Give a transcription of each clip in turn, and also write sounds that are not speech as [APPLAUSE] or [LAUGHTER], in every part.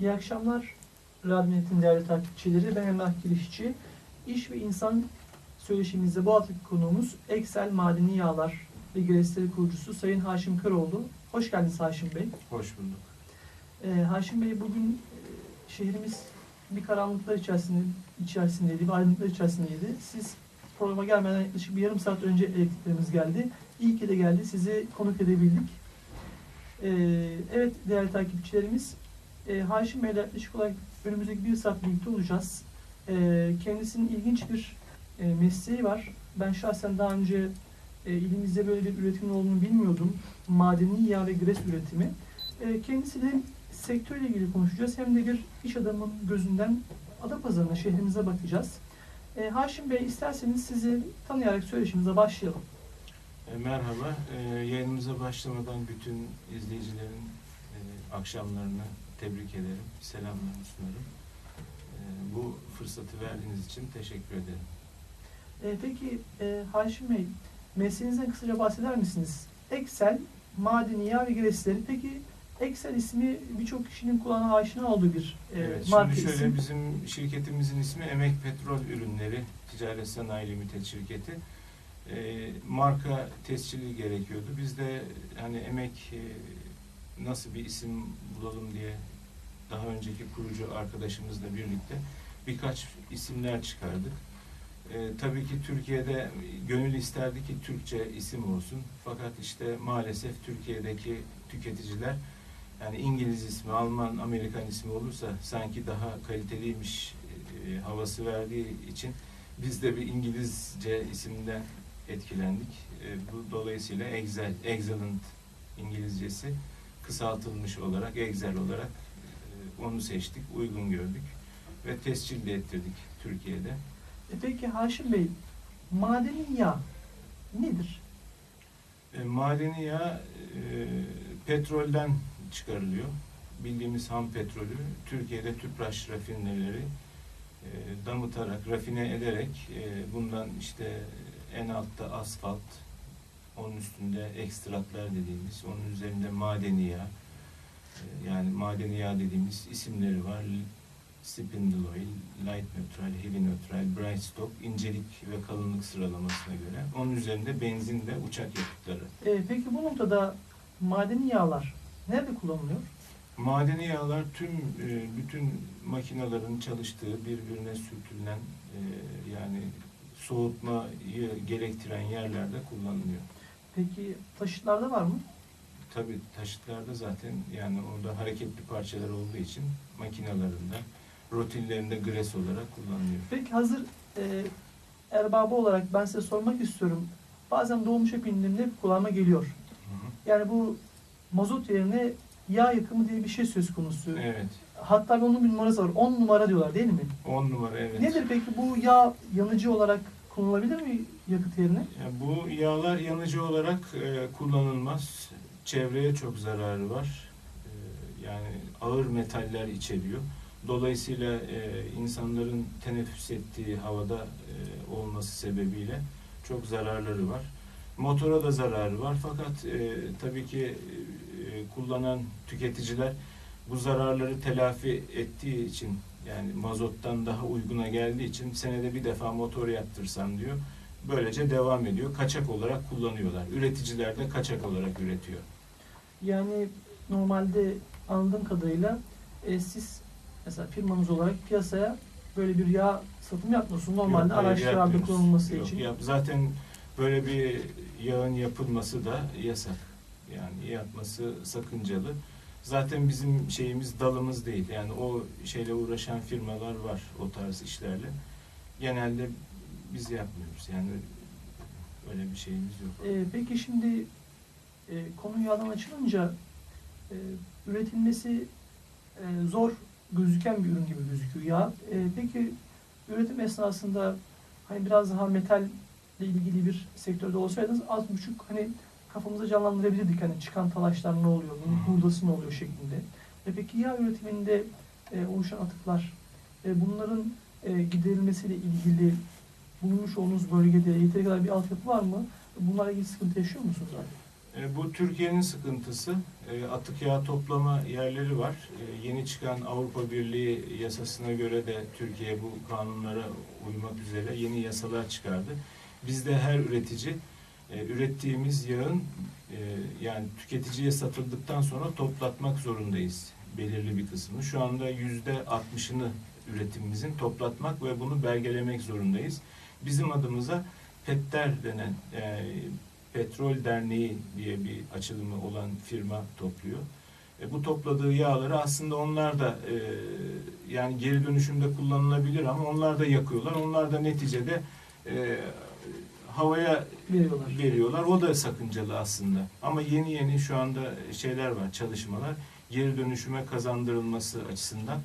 İyi akşamlar Radyonetin değerli takipçileri. Ben Emrah Girişçi. İş ve insan söyleşimizde bu haftaki konuğumuz Excel Madeni Yağlar ve Güresleri kurucusu Sayın Haşim Köroğlu. Hoş geldiniz Haşim Bey. Hoş bulduk. Ee, Haşim Bey bugün e, şehrimiz bir karanlıklar içerisinde içerisindeydi, bir aydınlıklar içerisindeydi. Siz programa gelmeden yaklaşık bir yarım saat önce elektriklerimiz geldi. İyi ki de geldi. Sizi konuk edebildik. Ee, evet değerli takipçilerimiz, e, Haşim Bey'le yaklaşık olarak önümüzdeki bir saat birlikte olacağız. Ee, kendisinin ilginç bir e, mesleği var. Ben şahsen daha önce e, ilimizde böyle bir üretimin olduğunu bilmiyordum. Madeni yağ ve gres üretimi. E, kendisiyle hem sektörle ilgili konuşacağız hem de bir iş adamının gözünden Adapazarı'na, şehrimize bakacağız. E, Haşim Bey isterseniz sizi tanıyarak söyleşimize başlayalım. E, merhaba. E, yayınımıza başlamadan bütün izleyicilerin e, akşamlarını tebrik ederim. Selamlarımı sunarım. E, bu fırsatı verdiğiniz için teşekkür ederim. E, peki e, Haşim Bey mesleğinizden kısaca bahseder misiniz? Excel, madeni yağ ve gresleri. Peki Excel ismi birçok kişinin kulağına aşina olduğu bir e, Evet, marka şimdi şöyle isim. bizim şirketimizin ismi Emek Petrol Ürünleri Ticaret Sanayi Limited şirketi. E, marka tescili gerekiyordu. Biz de hani emek e, nasıl bir isim bulalım diye daha önceki kurucu arkadaşımızla birlikte birkaç isimler çıkardık. E, tabii ki Türkiye'de gönül isterdi ki Türkçe isim olsun. Fakat işte maalesef Türkiye'deki tüketiciler yani İngiliz ismi, Alman, Amerikan ismi olursa sanki daha kaliteliymiş e, havası verdiği için biz de bir İngilizce isimden etkilendik. E, bu dolayısıyla Excel, Excellent İngilizcesi kısaltılmış olarak Excel olarak e, onu seçtik, uygun gördük ve tescil de ettirdik Türkiye'de. E, peki Haşim Bey madeni yağ nedir? E, madeni yağ e, petrolden çıkarılıyor. Bildiğimiz ham petrolü Türkiye'de tüpraş rafineleri e, damıtarak, rafine ederek e, bundan işte en altta asfalt, onun üstünde ekstratlar dediğimiz, onun üzerinde madeni yağ, e, yani madeni yağ dediğimiz isimleri var. Spindle oil, light neutral, heavy neutral, bright stock, incelik ve kalınlık sıralamasına göre. Onun üzerinde benzin ve uçak yakıtları. E, peki bu noktada madeni yağlar nerede kullanılıyor? Madeni yağlar tüm e, bütün makinaların çalıştığı birbirine sürtülen e, yani soğutmayı gerektiren yerlerde kullanılıyor. Peki taşıtlarda var mı? Tabii taşıtlarda zaten yani orada hareketli parçalar olduğu için makinalarında, rotillerinde gres olarak kullanılıyor. Peki hazır e, erbabı olarak ben size sormak istiyorum. Bazen dolmuşa bindiğimde hep kulağıma geliyor. Hı hı. Yani bu mazot yerine yağ yakımı diye bir şey söz konusu. Evet. Hatta onun bir numarası var. 10 numara diyorlar değil mi? 10 numara evet. Nedir peki bu yağ yanıcı olarak kullanılabilir mi yakıt yerine? Bu yağlar yanıcı olarak e, kullanılmaz. Çevreye çok zararı var. E, yani ağır metaller içeriyor. Dolayısıyla e, insanların teneffüs ettiği havada olması sebebiyle çok zararları var. Motora da zararı var fakat tabii ki kullanan tüketiciler bu zararları telafi ettiği için yani mazottan daha uyguna geldiği için senede bir defa motor yaptırsam diyor. Böylece devam ediyor. Kaçak olarak kullanıyorlar. Üreticiler de kaçak olarak üretiyor. Yani normalde anladığım kadarıyla e, siz mesela firmanız olarak piyasaya böyle bir yağ satım yapmıyorsunuz. Normalde Yok, araçlarda kullanılması Yok, için. yap- zaten böyle bir yağın yapılması da yasak. Yani yapması sakıncalı. Zaten bizim şeyimiz dalımız değil. Yani o şeyle uğraşan firmalar var o tarz işlerle. Genelde biz yapmıyoruz. Yani öyle bir şeyimiz yok. E, peki şimdi e, konu yağdan açılınca e, üretilmesi e, zor gözüken bir ürün gibi gözüküyor yağ. E, peki üretim esnasında hani biraz daha metalle ilgili bir sektörde olsaydınız az buçuk hani kafamıza canlandırabilirdik hani çıkan talaşlar ne oluyor, bunun hı. hurdası ne oluyor şeklinde. E, peki yağ üretiminde e, oluşan atıklar e, bunların e, giderilmesiyle ilgili bulunmuş olduğunuz bölgede yeteri kadar bir altyapı var mı? Bunlarla ilgili sıkıntı yaşıyor musunuz abi? E, Bu Türkiye'nin sıkıntısı. E, Atık yağ toplama yerleri var. E, Yeni çıkan Avrupa Birliği yasasına göre de Türkiye bu kanunlara uymak üzere yeni yasalar çıkardı. Bizde her üretici e, ürettiğimiz yağın e, yani tüketiciye satıldıktan sonra toplatmak zorundayız belirli bir kısmını. Şu anda yüzde altmışını üretimimizin toplatmak ve bunu belgelemek zorundayız. Bizim adımıza PETTER denen e, Petrol Derneği diye bir açılımı olan firma topluyor. E, bu topladığı yağları aslında onlar da e, yani geri dönüşümde kullanılabilir ama onlar da yakıyorlar. Onlar da neticede e, havaya Veriyorlar. veriyorlar. O da sakıncalı aslında. Ama yeni yeni şu anda şeyler var, çalışmalar. Geri dönüşüme kazandırılması açısından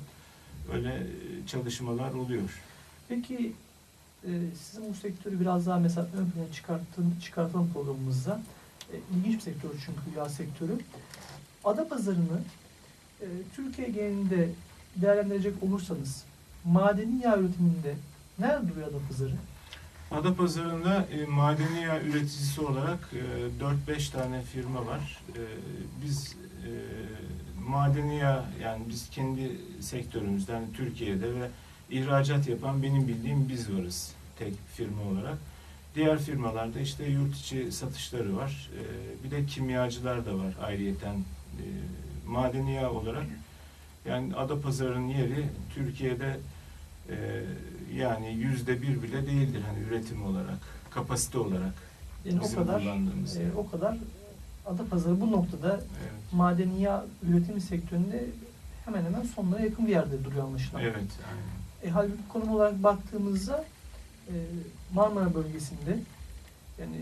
öyle e, çalışmalar oluyor. Peki e, sizin bu sektörü biraz daha mesela ön plana çıkarttığın, çıkartalım programımızda. E, ilginç bir sektör çünkü yağ sektörü. Adapazarı'nı e, Türkiye genelinde değerlendirecek olursanız madeni yağ üretiminde nerede duruyor Adapazarı? Adapazarı'nda e, madeni yağ üreticisi olarak e, 4-5 tane firma var. E, biz e, madeni yağ yani biz kendi sektörümüzde yani Türkiye'de ve ihracat yapan benim bildiğim biz varız tek firma olarak. Diğer firmalarda işte yurt içi satışları var. E, bir de kimyacılar da var ayrıyeten e, madeni yağ olarak. Yani Adapazarı'nın yeri Türkiye'de e, yani yüzde bir bile değildir hani üretim olarak, kapasite olarak Yani bizim o kadar kullandığımız. e, o kadar Adapazarı bu noktada evet. madeni yağ üretimi sektöründe hemen hemen sonlara yakın bir yerde duruyor anlaşılan. Evet, aynen. E, halbuki konum olarak baktığımızda e, Marmara bölgesinde yani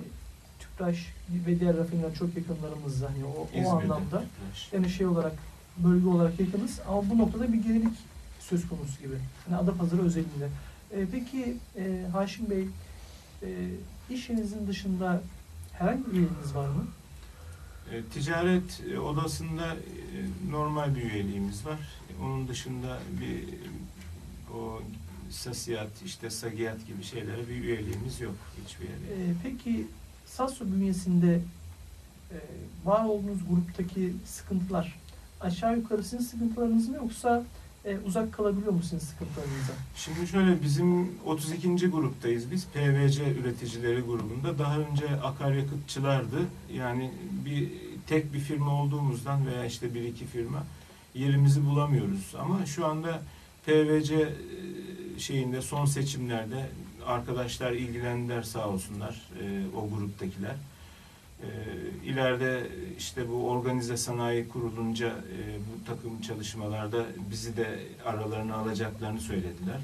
Tüpraş ve diğer rafinler çok yakınlarımızda hani o, o anlamda Tüpraş. yani şey olarak bölge olarak yakınız ama bu noktada bir gerilik söz konusu gibi. Yani Adapazarı özelinde. E, peki e, Haşim Bey e, iş yerinizin dışında herhangi bir üyeliğiniz var mı? E, Ticaret e, odasında e, normal bir üyeliğimiz var. Onun dışında bir o sasiyat, işte sagiyat gibi şeylere bir üyeliğimiz yok hiçbir yere. E, peki Sasso bünyesinde e, var olduğunuz gruptaki sıkıntılar aşağı yukarı sizin sıkıntılarınız mı yoksa e, uzak kalabiliyor mu sizin sıkıntılarınıza? Şimdi şöyle bizim 32. gruptayız biz. PVC üreticileri grubunda. Daha önce akaryakıtçılardı. Yani bir tek bir firma olduğumuzdan veya işte bir iki firma yerimizi bulamıyoruz. Ama şu anda PVC e, şeyinde son seçimlerde arkadaşlar ilgilendiler sağ olsunlar e, o gruptakiler. E, ileride işte bu organize sanayi kurulunca e, bu takım çalışmalarda bizi de aralarına alacaklarını söylediler.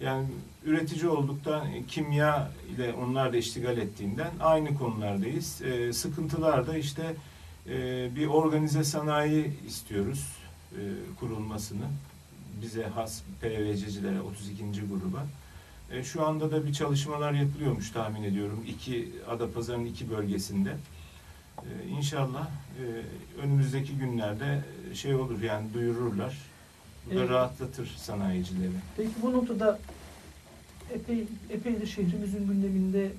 Yani üretici olduktan e, kimya ile onlar da iştigal ettiğinden aynı konulardayız. E, sıkıntılar da işte bir organize sanayi istiyoruz kurulmasını. Bize has PVC'cilere 32. gruba. E, şu anda da bir çalışmalar yapılıyormuş tahmin ediyorum. İki Adapazarı'nın iki bölgesinde. E, inşallah e, önümüzdeki günlerde şey olur yani duyururlar. Bu da Evet. rahatlatır sanayicileri. Peki bu noktada epey, epeydir şehrimizin gündeminde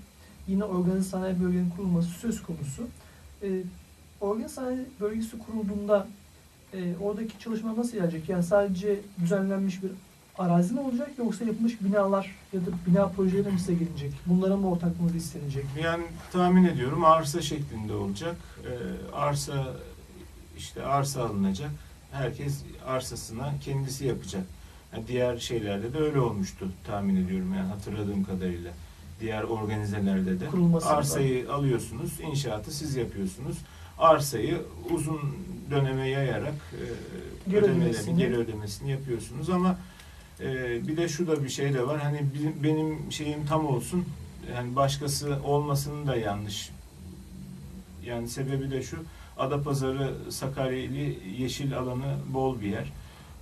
yine organize sanayi bölgenin kurulması söz konusu. E, organize sanayi bölgesi kurulduğunda e, oradaki çalışma nasıl ilerleyecek? Yani sadece düzenlenmiş bir arazi mi olacak yoksa yapılmış binalar ya da bina projeleri mi size gelecek? Bunlara mı ortaklığınız istenecek? Yani tahmin ediyorum arsa şeklinde olacak. Ee, arsa işte arsa alınacak. Herkes arsasına kendisi yapacak. Yani diğer şeylerde de öyle olmuştu tahmin ediyorum yani hatırladığım kadarıyla. Diğer organizelerde de Kurulması da. arsayı alıyorsunuz, inşaatı siz yapıyorsunuz. Arsayı uzun döneme yayarak e, Geri ödemesini. geri ödemesini yapıyorsunuz ama e, bir de şu da bir şey de var. Hani benim şeyim tam olsun. Yani başkası olmasının da yanlış. Yani sebebi de şu. Adapazarı Sakarya'lı yeşil alanı bol bir yer.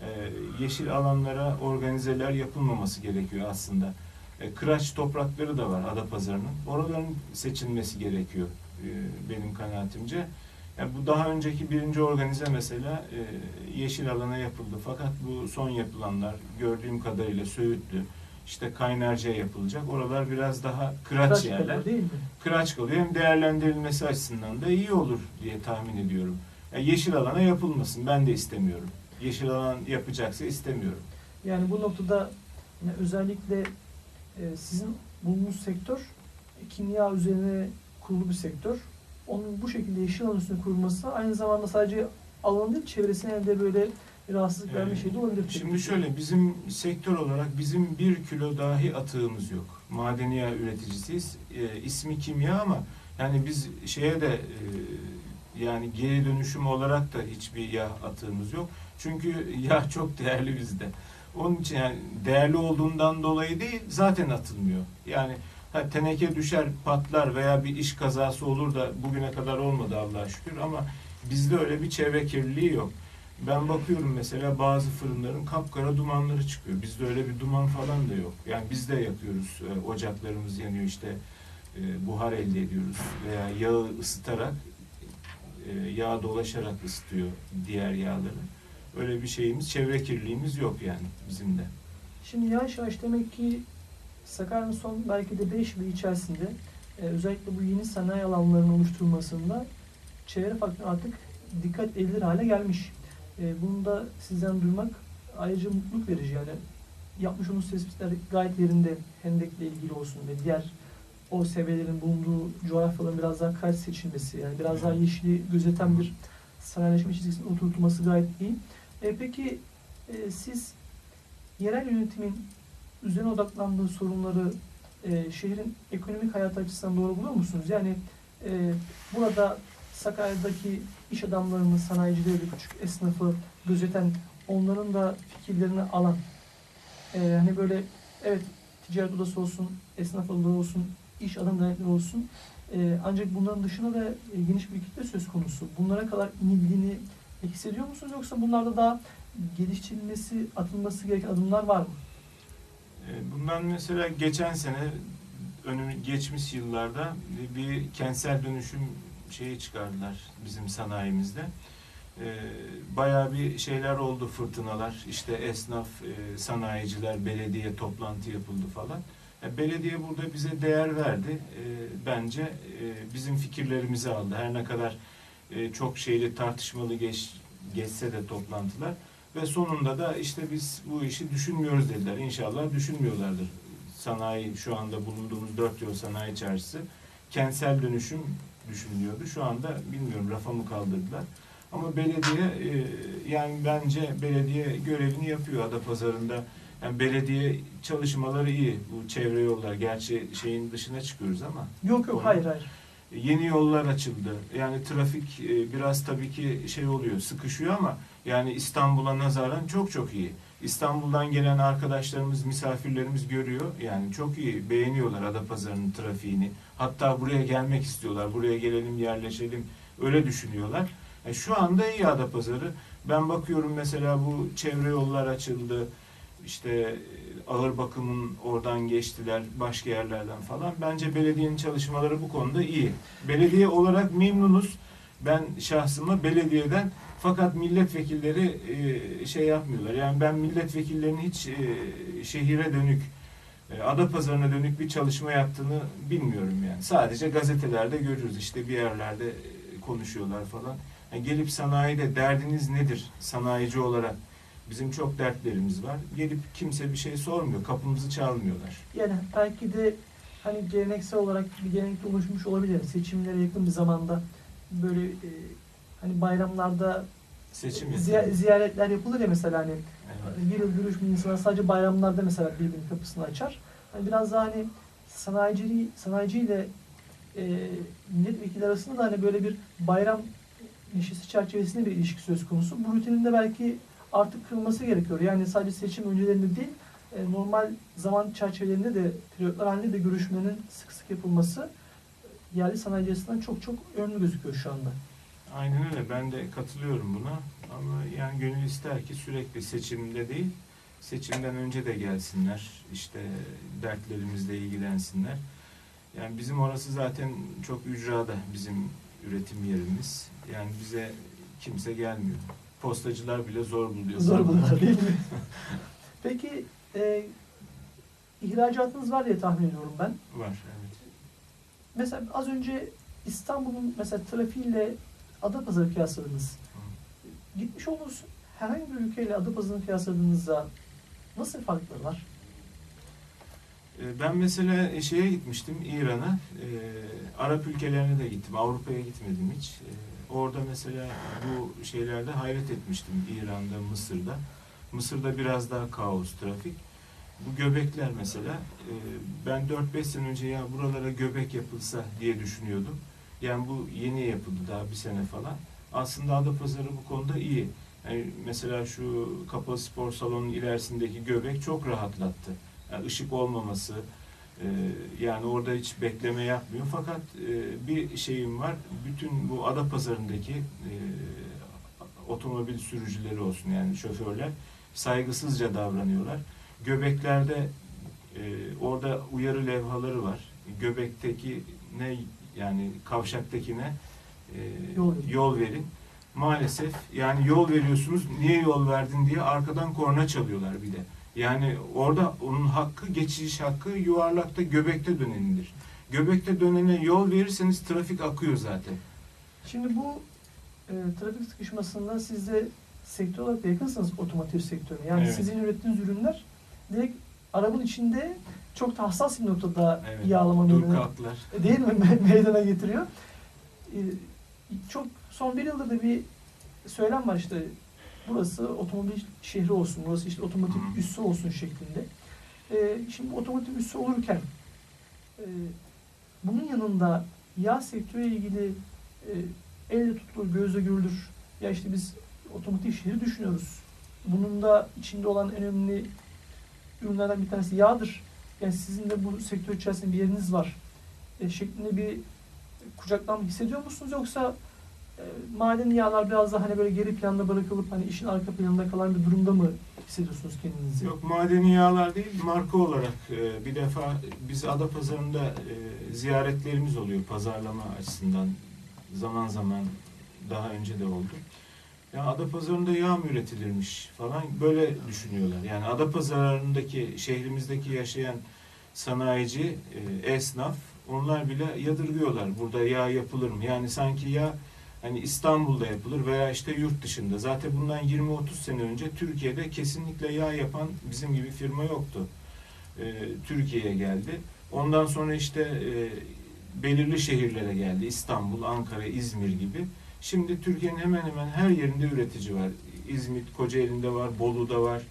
E, yeşil alanlara organizeler yapılmaması gerekiyor aslında. E, kıraç toprakları da var Adapazarı'nın. Oraların seçilmesi gerekiyor e, benim kanaatimce. Yani bu daha önceki birinci organize mesela e, yeşil alana yapıldı. Fakat bu son yapılanlar gördüğüm kadarıyla Söğütlü, işte kaynarca yapılacak. Oralar biraz daha kıraç Kıraç yerler. değil mi? Kıraç kalıyor. Hem değerlendirilmesi açısından da iyi olur diye tahmin ediyorum. Ya yeşil alana yapılmasın. Ben de istemiyorum. Yeşil alan yapacaksa istemiyorum. Yani bu noktada yani özellikle e, sizin bulunduğunuz sektör kimya üzerine kurulu bir sektör. Onun bu şekilde yeşil alan üstüne kurulması aynı zamanda sadece alanı değil çevresine de böyle rahatsızlık verme Ee, şey de olabilir. Şimdi şöyle bizim sektör olarak bizim bir kilo dahi atığımız yok. Madeni yağ üreticisiyiz. E, ismi kimya ama yani biz şeye de e, yani geri dönüşüm olarak da hiçbir yağ atığımız yok. Çünkü [LAUGHS] yağ çok değerli bizde. Onun için yani değerli olduğundan dolayı değil zaten atılmıyor. Yani ha, teneke düşer patlar veya bir iş kazası olur da bugüne kadar olmadı Allah'a şükür ama bizde öyle bir çevre kirliliği yok. Ben bakıyorum mesela bazı fırınların kapkara dumanları çıkıyor. Bizde öyle bir duman falan da yok. Yani biz de yakıyoruz. e, Ocaklarımız yanıyor işte e, buhar elde ediyoruz veya yağı ısıtarak e, yağ dolaşarak ısıtıyor diğer yağları. Öyle bir şeyimiz, çevre kirliliğimiz yok yani bizim de. Şimdi yavaş yavaş demek ki Sakarya'nın son belki de 5 yılı içerisinde e, özellikle bu yeni sanayi alanlarının oluşturulmasında çevre faktörü artık dikkat edilir hale gelmiş. E, bunu da sizden duymak ayrıca mutluluk verici yani. Yapmış olduğunuz tespitler gayet yerinde Hendek'le ilgili olsun ve diğer o seviyelerin bulunduğu coğrafyaların biraz daha kayıt seçilmesi yani biraz daha yeşili gözeten bir sanayileşme çizgisinin oturtulması gayet iyi. E, peki e, siz yerel yönetimin üzerine odaklandığı sorunları e, şehrin ekonomik hayatı açısından doğru buluyor musunuz? Yani e, burada Sakarya'daki iş adamlarını, sanayicileri, küçük esnafı gözeten, onların da fikirlerini alan, e, hani böyle evet ticaret odası olsun, esnaf odaları olsun, iş adam dernekleri olsun. E, ancak bunların dışında da e, geniş bir kitle söz konusu. Bunlara kadar inildiğini hissediyor musunuz? Yoksa bunlarda daha geliştirilmesi, atılması gereken adımlar var mı? E, Bundan mesela geçen sene önümü geçmiş yıllarda bir kentsel dönüşüm şeyi çıkardılar bizim sanayimizde. E, Bayağı bir şeyler oldu fırtınalar. İşte esnaf, e, sanayiciler, belediye toplantı yapıldı falan. Belediye burada bize değer verdi. Bence bizim fikirlerimizi aldı. Her ne kadar çok şeyli tartışmalı geç, geçse de toplantılar. Ve sonunda da işte biz bu işi düşünmüyoruz dediler. İnşallah düşünmüyorlardır. Sanayi şu anda bulunduğumuz dört yol sanayi çarşısı kentsel dönüşüm düşünülüyordu. Şu anda bilmiyorum rafa mı kaldırdılar. Ama belediye e, yani bence belediye görevini yapıyor Adapazarı'nda. Yani belediye çalışmaları iyi. Bu çevre yollar gerçi şeyin dışına çıkıyoruz ama Yok yok hayır hayır. Yeni yollar açıldı. Yani trafik e, biraz tabii ki şey oluyor, sıkışıyor ama yani İstanbul'a nazaran çok çok iyi. İstanbul'dan gelen arkadaşlarımız, misafirlerimiz görüyor. Yani çok iyi, beğeniyorlar Adapazarı'nın trafiğini. Hatta buraya gelmek istiyorlar. Buraya gelelim, yerleşelim. Öyle düşünüyorlar. E, şu anda iyi Adapazarı. Ben bakıyorum mesela bu çevre yollar açıldı. İşte e, ağır bakımın oradan geçtiler başka yerlerden falan. Bence belediyenin çalışmaları bu konuda iyi. Belediye olarak memnunuz. Ben şahsıma belediyeden fakat milletvekilleri e, şey yapmıyorlar. Yani ben milletvekillerinin hiç e, şehire dönük e, Adapazarı'na dönük bir çalışma yaptığını bilmiyorum yani. Sadece gazetelerde görüyoruz. İşte bir yerlerde konuşuyorlar falan. Yani gelip sanayide derdiniz nedir sanayici olarak? Bizim çok dertlerimiz var. Gelip kimse bir şey sormuyor. Kapımızı çalmıyorlar. Yani belki de hani geleneksel olarak bir gelenekte oluşmuş olabilir. Seçimlere yakın bir zamanda böyle hani bayramlarda Seçim yapıyor. ziyaretler yapılır ya mesela hani Evet. bir yıl görüşmeyen insanlar sadece bayramlarda mesela birbirinin kapısını açar. Hani biraz daha hani sanayiciliği, sanayiciyle e, milletvekili arasında da hani böyle bir bayram neşesi çerçevesinde bir ilişki söz konusu. Bu rutinin de belki artık kırılması gerekiyor. Yani sadece seçim öncelerinde değil, e, normal zaman çerçevelerinde de periyotlar halinde de görüşmenin sık sık yapılması yerli sanayici açısından çok çok önemli gözüküyor şu anda. Aynen öyle. Ben de katılıyorum buna. Ama yani gönül ister ki sürekli seçimde değil, seçimden önce de gelsinler. işte dertlerimizle ilgilensinler. Yani bizim orası zaten çok ücrada bizim üretim yerimiz. Yani bize kimse gelmiyor. Postacılar bile zor buluyor. Zor bunlar değil mi? [LAUGHS] Peki e, ihracatınız var diye tahmin ediyorum ben. Var evet. Mesela az önce İstanbul'un mesela trafiğiyle Adapazarı kıyasladınız. Gitmiş olduğunuz herhangi bir ülkeyle Adapazarı'nı kıyasladığınızda nasıl farkları var? Ee, Ben mesela şeye gitmiştim İran'a. Ee, Arap ülkelerine de gittim. Avrupa'ya gitmedim hiç. Ee, orada mesela bu şeylerde hayret etmiştim İran'da, Mısır'da. Mısır'da biraz daha kaos, trafik. Bu göbekler mesela e, ben 4-5 sene önce ya buralara göbek yapılsa diye düşünüyordum. Yani bu yeni yapıldı daha bir sene falan. Aslında Adapazarı bu konuda iyi. Yani mesela şu kapalı spor salonunun ilerisindeki göbek çok rahatlattı. Yani ışık olmaması, e, yani orada hiç bekleme yapmıyor. Fakat e, bir şeyim var, bütün bu Adapazarı'ndaki e, otomobil sürücüleri olsun yani şoförler saygısızca davranıyorlar. Göbeklerde orada uyarı levhaları var. Göbekteki ne yani kavşaktakine e, Yol verin. yol verin. Maalesef yani yol veriyorsunuz niye yol verdin diye arkadan korna çalıyorlar bir de. Yani orada onun hakkı geçiş hakkı yuvarlakta göbekte dönenindir. Göbekte dönene yol verirseniz trafik akıyor zaten. Şimdi bu e, trafik sıkışmasında siz de sektör olarak da yakınsınız otomotiv sektörüne. Yani Evet. sizin ürettiğiniz ürünler direkt arabanın içinde çok da hassas bir noktada Evet. yağlama meydana, kalklar. değil mi [LAUGHS] Me- meydana getiriyor. E, çok son bir yıldır da bir söylem var işte burası otomobil şehri olsun, burası işte otomotiv üssü olsun şeklinde. E, şimdi otomotiv üssü olurken e, bunun yanında yağ sektörüyle ilgili e, elle tutulur, gözle görülür. Ya işte biz otomotiv şehri düşünüyoruz. Bunun da içinde olan en önemli ürünlerden bir tanesi yağdır. Yani sizin de bu sektör içerisinde bir yeriniz var. E, şeklinde bir kucaklanma hissediyor musunuz yoksa e, maden yağlar biraz daha hani böyle geri planda bırakılıp hani işin arka planında kalan bir durumda mı hissediyorsunuz kendinizi? Yok madeni yağlar değil marka olarak e, bir defa biz Adapazarı'nda e, ziyaretlerimiz oluyor pazarlama açısından zaman zaman daha önce de oldu. Ya Adapazarı'nda yağ mı üretilirmiş falan böyle düşünüyorlar. Yani Adapazarı'ndaki şehrimizdeki yaşayan sanayici, e, esnaf onlar bile yadırgıyorlar. Burada yağ yapılır mı? Yani sanki yağ hani İstanbul'da yapılır veya işte yurt dışında. Zaten bundan 20-30 sene önce Türkiye'de kesinlikle yağ yapan bizim gibi firma yoktu. Ee, Türkiye'ye geldi. Ondan sonra işte e, belirli şehirlere geldi. İstanbul, Ankara, İzmir gibi. Şimdi Türkiye'nin hemen hemen her yerinde üretici var. İzmit, Kocaeli'nde var, Bolu'da var.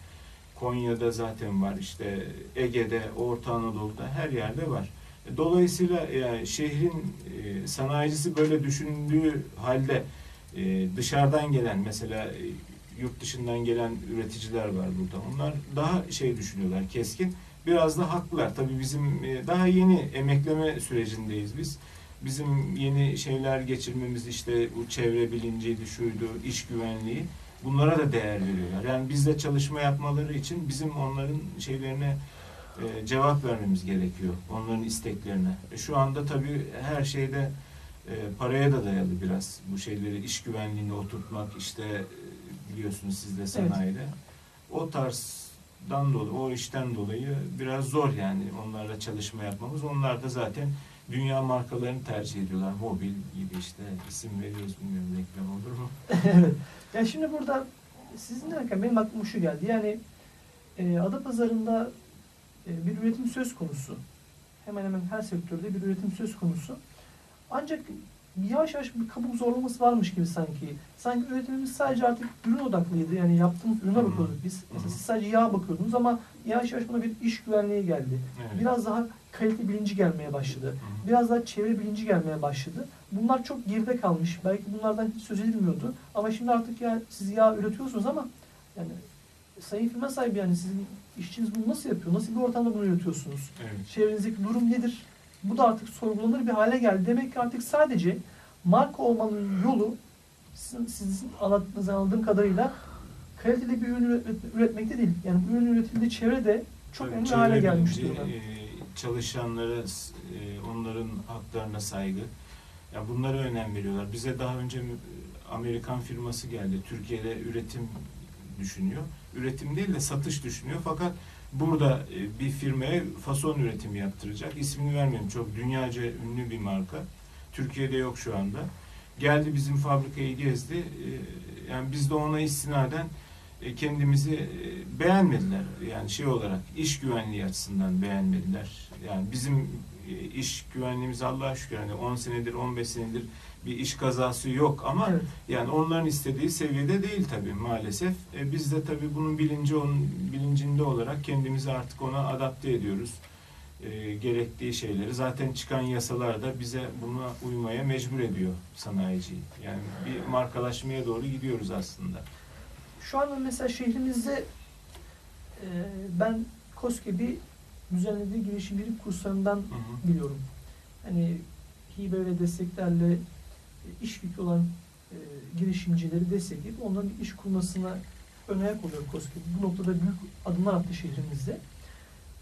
Konya'da zaten var. İşte Ege'de, Orta Anadolu'da her yerde var. Dolayısıyla yani şehrin e, sanayicisi böyle düşündüğü halde e, dışarıdan gelen mesela e, yurt dışından gelen üreticiler var burada. Onlar daha şey düşünüyorlar keskin. Biraz da haklılar. Tabii bizim e, daha yeni emekleme sürecindeyiz biz. Bizim yeni şeyler geçirmemiz işte bu çevre bilinciydi, şuydu, iş güvenliği. Bunlara da değer veriyorlar. Yani bizle çalışma yapmaları için bizim onların şeylerine e, cevap vermemiz gerekiyor. Onların isteklerine. E, Şu anda tabii her şeyde e, paraya da dayalı biraz bu şeyleri iş güvenliğine oturtmak işte e, biliyorsunuz siz de sanayide. O tarzdan dolayı, o işten dolayı biraz zor yani onlarla çalışma yapmamız. Onlar da zaten dünya markalarını tercih ediyorlar. Mobil gibi işte isim veriyoruz bilmiyorum reklam olur mu? [LAUGHS] evet. Yani şimdi burada sizin derken benim aklıma şu geldi. Yani e, Adapazarı'nda e, bir üretim söz konusu. Hemen hemen her sektörde bir üretim söz konusu. Ancak yavaş yavaş bir kabuk zorlaması varmış gibi sanki. Sanki üretimimiz sadece artık ürün odaklıydı. Yani yaptığımız ürüne bakıyorduk biz. Mesela siz sadece yağ bakıyordunuz ama yavaş yavaş buna bir iş güvenliği geldi. Evet. Biraz daha kalite bilinci gelmeye başladı. Biraz daha çevre bilinci gelmeye başladı. Bunlar çok geride kalmış. Belki bunlardan hiç söz edilmiyordu. Ama şimdi artık ya siz yağ üretiyorsunuz ama yani sayın firma sahibi yani sizin işçiniz bunu nasıl yapıyor? Nasıl bir ortamda bunu üretiyorsunuz? Evet. Çevrenizdeki durum nedir? Bu da artık sorgulanır bir hale geldi. Demek ki artık sadece marka olmanın yolu sizin, sizin anlattığınız anladığım kadarıyla kaliteli bir ürün üret- üretmekte değil. Yani bu ürün üretildiği çevre de çok Tabii önemli hale gelmiş durumda. e, çalışanlara, e, onların haklarına saygı. Ya bunlara önem veriyorlar. Bize daha önce Amerikan firması geldi. Türkiye'de üretim düşünüyor. Üretim değil de satış düşünüyor. Fakat burada e, bir firmaya fason üretimi yaptıracak. İsmini vermeyeyim çok dünyaca ünlü bir marka. Türkiye'de yok şu anda. Geldi bizim fabrikayı gezdi. E, Yani biz de ona istinaden e, kendimizi e, beğenmediler. Yani şey olarak iş güvenliği açısından beğenmediler. Yani bizim iş güvenliğimiz Allah'a şükür hani 10 senedir 15 senedir bir iş kazası yok ama Evet. yani onların istediği seviyede değil tabii maalesef. E, biz de tabii bunun bilinci onun bilincinde olarak kendimizi artık ona adapte ediyoruz. E, gerektiği şeyleri. Zaten çıkan yasalar da bize buna uymaya mecbur ediyor sanayiciyi. Yani bir markalaşmaya doğru gidiyoruz aslında. Şu anda mesela şehrimizde e, ben KOSGEB'i düzenlediği girişimcilik kurslarından Hı hı. biliyorum. Hani hibe ve desteklerle iş fikri olan e, girişimcileri destekleyip onların iş kurmasına ön ayak oluyor KOSGEB. Bu noktada büyük adımlar attı şehrimizde.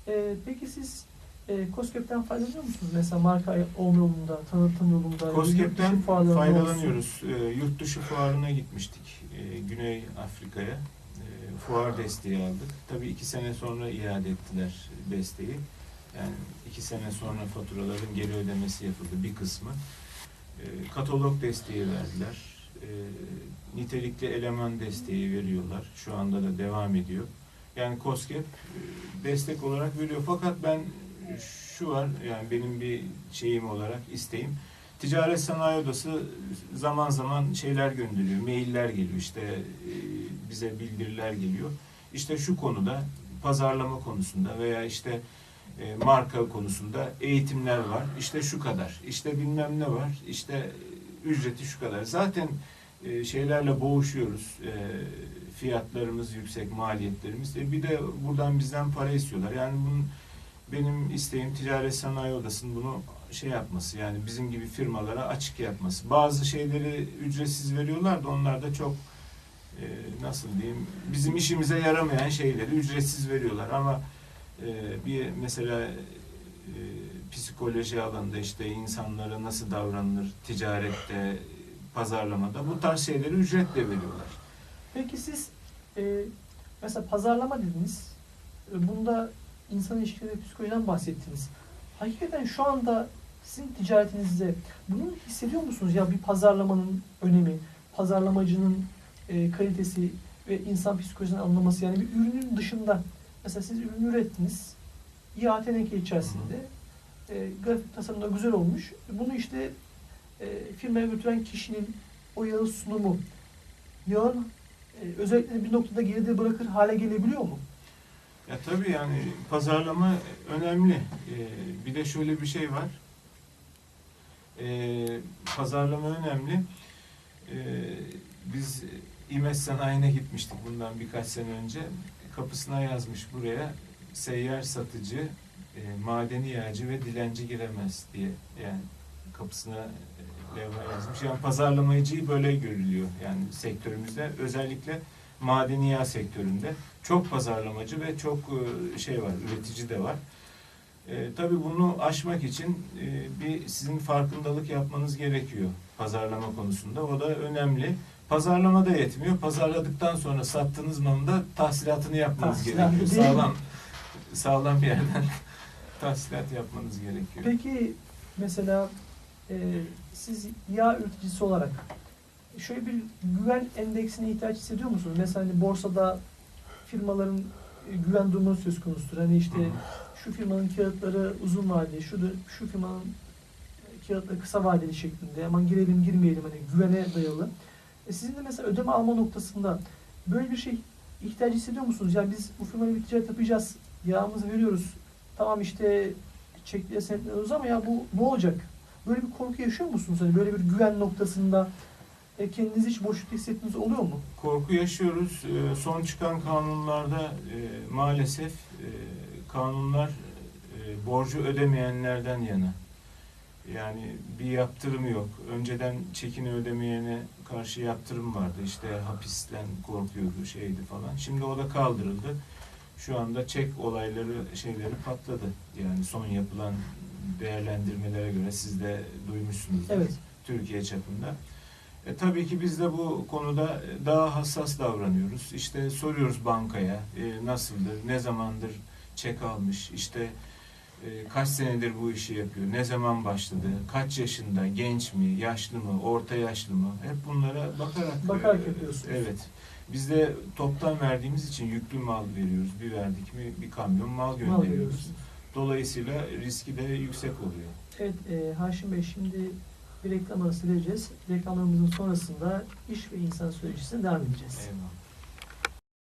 E, peki siz e, KOSGEB'den faydalanıyor musunuz? Mesela marka olma yolunda, tanıtım yolunda, COSGAP'ten faydalanıyoruz. E, yurt dışı fuarına gitmiştik. E, Güney Afrika'ya. E, fuar desteği aldık. Tabii iki sene sonra iade ettiler desteği. Yani iki sene sonra faturaların geri ödemesi yapıldı bir kısmı. E, katalog desteği verdiler. E, nitelikli eleman desteği veriyorlar. Şu anda da devam ediyor. Yani COSGAP e, destek olarak veriyor. Fakat ben şu var yani benim bir şeyim olarak isteğim. Ticaret Sanayi Odası zaman zaman şeyler gönderiyor, mailler geliyor işte e, bize bildiriler geliyor. İşte şu konuda pazarlama konusunda veya işte e, marka konusunda eğitimler var. İşte şu kadar. İşte bilmem ne var. İşte e, ücreti şu kadar. Zaten e, şeylerle boğuşuyoruz. E, fiyatlarımız yüksek, maliyetlerimiz. E, bir de buradan bizden para istiyorlar. Yani bunun benim isteğim Ticaret Sanayi Odası'nın bunu şey yapması yani bizim gibi firmalara açık yapması. Bazı şeyleri ücretsiz veriyorlar da onlar da çok e, nasıl diyeyim bizim işimize yaramayan şeyleri ücretsiz veriyorlar ama e, bir mesela e, psikoloji alanında işte insanlara nasıl davranılır ticarette pazarlamada bu tarz şeyleri ücretle veriyorlar. Peki siz e, mesela pazarlama dediniz. E, Bunda insan ilişkileri psikolojiden bahsettiniz. Hakikaten şu anda sizin ticaretinizde bunu hissediyor musunuz? Ya bir pazarlamanın önemi, pazarlamacının kalitesi ve insan psikolojisini anlaması. Yani bir ürünün dışında mesela siz ürünü ürettiniz. İHA teneke içerisinde. E, grafik tasarımda güzel olmuş. Bunu işte e, firmaya götüren kişinin o yağın sunumu, yağın e, özellikle bir noktada geride bırakır hale gelebiliyor mu? Ya tabii yani pazarlama önemli. Ee, bir de şöyle bir şey var. Ee, pazarlama önemli. Ee, biz İmes Sanayi'ne gitmiştik bundan birkaç sene önce. Kapısına yazmış buraya seyyar satıcı, e, madeni yağcı ve dilenci giremez diye. Yani kapısına e, levha yazmış. Yani pazarlamacıyı böyle görülüyor yani sektörümüzde. Özellikle madeni yağ sektöründe çok pazarlamacı ve çok e, şey var, üretici de var. E, tabii bunu aşmak için e, bir sizin farkındalık yapmanız gerekiyor pazarlama konusunda. O da önemli. Pazarlama da yetmiyor. Pazarladıktan sonra sattığınız malın da tahsilatını yapmanız Tahsilat gerekiyor. Sağlam sağlam bir yerden [LAUGHS] tahsilat yapmanız gerekiyor. Peki mesela e, siz yağ üreticisi olarak şöyle bir güven endeksine ihtiyaç hissediyor musunuz? Mesela hani borsada firmaların e, güven durumu söz konusudur. Hani işte şu firmanın kağıtları uzun vadeli, şu da, şu firmanın kağıtları kısa vadeli şeklinde. Aman girelim girmeyelim hani güvene dayalı. E sizin de mesela ödeme alma noktasında böyle bir şey ihtiyaç hissediyor musunuz? Yani biz bu firmayla bir ticaret yapacağız, yağımızı veriyoruz. Tamam işte çekliğe senetleniyoruz ama ya bu ne olacak? Böyle bir korku yaşıyor musunuz? Hani böyle bir güven noktasında e, kendinizi hiç boşluk hissettiğiniz oluyor mu? Korku yaşıyoruz. Ee, Son çıkan kanunlarda e, maalesef e, kanunlar e, borcu ödemeyenlerden yana. Yani bir yaptırım yok. Önceden çekini ödemeyene karşı yaptırım vardı. İşte hapisten korkuyordu şeydi falan. Şimdi o da kaldırıldı. Şu anda çek olayları şeyleri patladı. Yani son yapılan değerlendirmelere göre siz de duymuşsunuz. Evet. Türkiye çapında. E, tabii ki biz de bu konuda daha hassas davranıyoruz. İşte soruyoruz bankaya e, nasıldır, ne zamandır çek almış, işte e, kaç senedir bu işi yapıyor, ne zaman başladı, kaç yaşında, genç mi, yaşlı mı, orta yaşlı mı? Hep bunlara bakarak Bakarak e, yapıyorsunuz. Evet. Biz de toptan verdiğimiz için yüklü mal veriyoruz. Bir verdik mi bir kamyon mal Mal gönderiyoruz. veriyorsunuz. Dolayısıyla riski de yüksek oluyor. Evet e, Haşim Bey şimdi bir reklam arası vereceğiz. Reklamlarımızın sonrasında iş ve insan söyleşisine devam edeceğiz. Eyvallah.